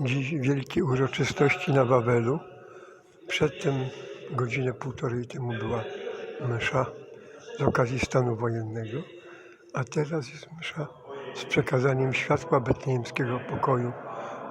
Dziś wielkie uroczystości na Wawelu. Przedtem godzinę półtorej temu była msza z okazji stanu wojennego, a teraz jest msza z przekazaniem światła betlejemskiego pokoju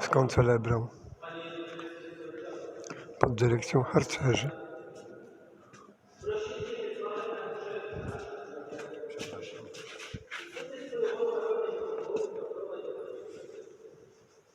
z koncelebrą pod dyrekcją harcerzy.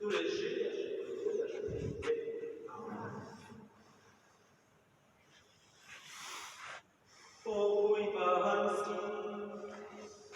Pokój